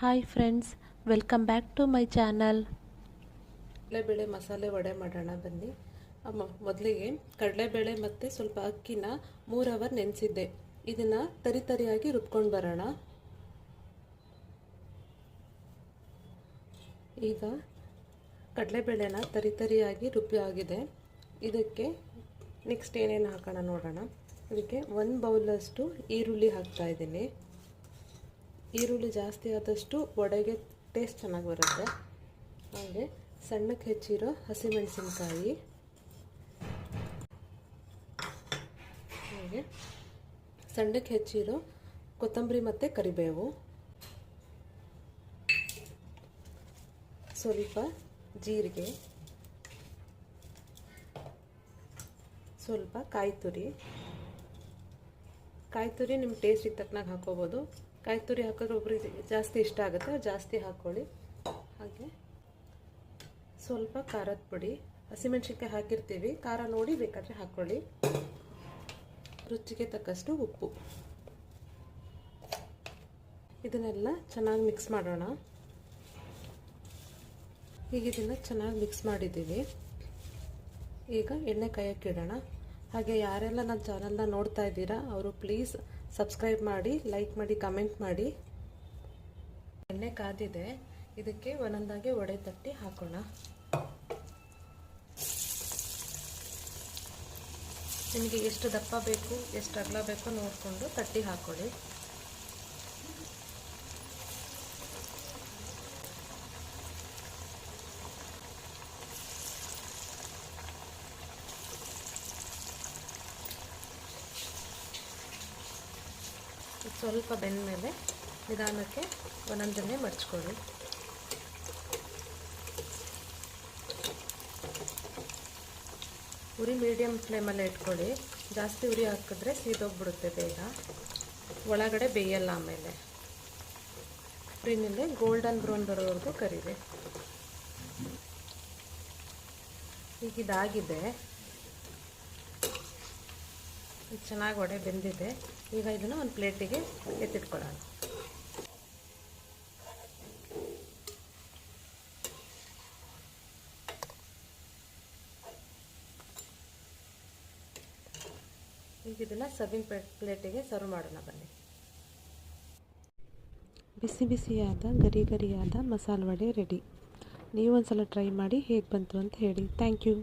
Hi friends welcome back to my channel ಕಡಲೆಬೇಳೆ ಮಸಾಲೆ ವಡೆ ಮಾಡೋಣ ಬನ್ನಿ. ಮೊದಲಿಗೆ ಕಡಲೆಬೇಳೆ ಮತ್ತು ಸ್ವಲ್ಪ ಅಕ್ಕಿನ ಮೂರು ಅವರ್ ನೆನೆಸಿದ್ದೆ. ಇದನ್ನು ತರಿ ತರಿಯಾಗಿ ರುಬ್ಕೊಂಡು ಬರೋಣ. ಈಗ ಕಡಲೆಬೇಳೆನ ತರಿ ತರಿಯಾಗಿ ರುಬ್ಬಿ ಆಗಿದೆ. ಇದಕ್ಕೆ ನೆಕ್ಸ್ಟ್ ಏನೇನು ಹಾಕೋಣ ನೋಡೋಣ. ಇದಕ್ಕೆ ಒಂದು ಬೌಲಷ್ಟು ಈರುಳ್ಳಿ ಹಾಕ್ತಾ ಇದ್ದೀನಿ. ಈರುಳ್ಳಿ ಜಾಸ್ತಿ ಆದಷ್ಟು ವಡೆಗೆ ಟೇಸ್ಟ್ ಚೆನ್ನಾಗಿ ಬರುತ್ತೆ. ಹಾಗೆ ಸಣ್ಣಕ್ಕೆ ಹೆಚ್ಚಿರೋ ಹಸಿಮೆಣಸಿನ್ಕಾಯಿ. ಹಾಗೆ ಸಣ್ಣಕ್ಕೆ ಹೆಚ್ಚಿರೋ ಕೊತ್ತಂಬರಿ ಮತ್ತು ಕರಿಬೇವು. ಸ್ವಲ್ಪ ಜೀರಿಗೆ. ಸ್ವಲ್ಪ ಕಾಯಿ ತುರಿ ಕಾಯಿ ತುರಿ ನಿಮ್ಮ ಟೇಸ್ಟಿಗೆ ತಕ್ಕನಾಗ ಹಾಕೋಬೋದು ಕಾಯಿ ತುರಿ ಹಾಕಿದ್ರೆ ಒಬ್ರಿಗೆ ಜಾಸ್ತಿ ಇಷ್ಟ ಆಗುತ್ತೆ ಜಾಸ್ತಿ ಹಾಕ್ಕೊಳ್ಳಿ ಹಾಗೆ. ಸ್ವಲ್ಪ ಖಾರದ ಪುಡಿ, ಹಸಿಮೆಣ್ಸಿನ್ಕಾಯಿ ಹಾಕಿರ್ತೀವಿ, ಖಾರ ನೋಡಿ ಬೇಕಾದರೆ ಹಾಕ್ಕೊಳ್ಳಿ ರುಚಿಗೆ ತಕ್ಕಷ್ಟು ಉಪ್ಪು. ಇದನ್ನೆಲ್ಲ ಚೆನ್ನಾಗಿ ಮಿಕ್ಸ್ ಮಾಡೋಣ. ಈಗ ಇದನ್ನು ಚೆನ್ನಾಗಿ ಮಿಕ್ಸ್ ಮಾಡಿದ್ದೀವಿ. ಈಗ ಎಣ್ಣೆ ಕಾಯಕ್ಕಿಡೋಣ ಹಾಗೆ ಯಾರೆಲ್ಲ ನನ್ನ ಚಾನಲ್ನ ನೋಡ್ತಾ ಇದ್ದೀರಾ, ಅವರು ಪ್ಲೀಸ್ ಸಬ್ಸ್ಕ್ರೈಬ್ ಮಾಡಿ, ಲೈಕ್ ಮಾಡಿ, ಕಮೆಂಟ್ ಮಾಡಿ. ಎಣ್ಣೆ ಕಾದಿದೆ, ಇದಕ್ಕೆ ಒಂದೊಂದಾಗಿ ಒಡೆ ತಟ್ಟಿ ಹಾಕೋಣ. ನಿಮಗೆ ಎಷ್ಟು ದಪ್ಪ ಬೇಕು, ಎಷ್ಟು ಅಗಲ ಬೇಕು ನೋಡಿಕೊಂಡು ತಟ್ಟಿ ಹಾಕೊಳ್ಳಿ. ಸ್ವಲ್ಪ ಬೆಂದ ಮೇಲೆ ನಿಧಾನಕ್ಕೆ ಒಂದೊಂದನ್ನೇ ಮರ್ಚ್ಕೊಳ್ಳಿ. ಉರಿ ಮೀಡಿಯಮ್ ಫ್ಲೇಮಲ್ಲೇ ಇಟ್ಕೊಳ್ಳಿ. ಜಾಸ್ತಿ ಉರಿ ಹಾಕಿದ್ರೆ ಸೀದೋಗ್ಬಿಡುತ್ತೆ ಬೇಗ. ಒಳಗಡೆ ಬೇಯಲ್ಲ ಆಮೇಲೆ. ಫ್ರೀನಲ್ಲಿ ಗೋಲ್ಡನ್ ಬ್ರೌನ್ ಬರೋವರೆಗೂ ಕರೀರಿ. ಈಗ ಇದಾಗಿದೆ. ಚೆನ್ನಾಗಿ ಒಡೆ ಬೆಂದಿದೆ. ಈಗ ಇದನ್ನು ಒಂದು ಪ್ಲೇಟಿಗೆ ಎತ್ತಿಟ್ಕೊಳ್ಳೋಣ. ಈಗ ಇದನ್ನು ಸರ್ವಿಂಗ್ ಪ್ಲೇಟಿಗೆ ಸರ್ವ್ ಮಾಡೋಣ ಬನ್ನಿ. ಬಿಸಿ ಬಿಸಿಯಾದ, ಗರಿ ಗರಿಯಾದ ಮಸಾಲೆ ವಡೆ ರೆಡಿ ನೀವು ಒಂದ್ಸಲ ಟ್ರೈ ಮಾಡಿ ಹೇಗೆ ಬಂತು ಅಂತ ಹೇಳಿ. Thank you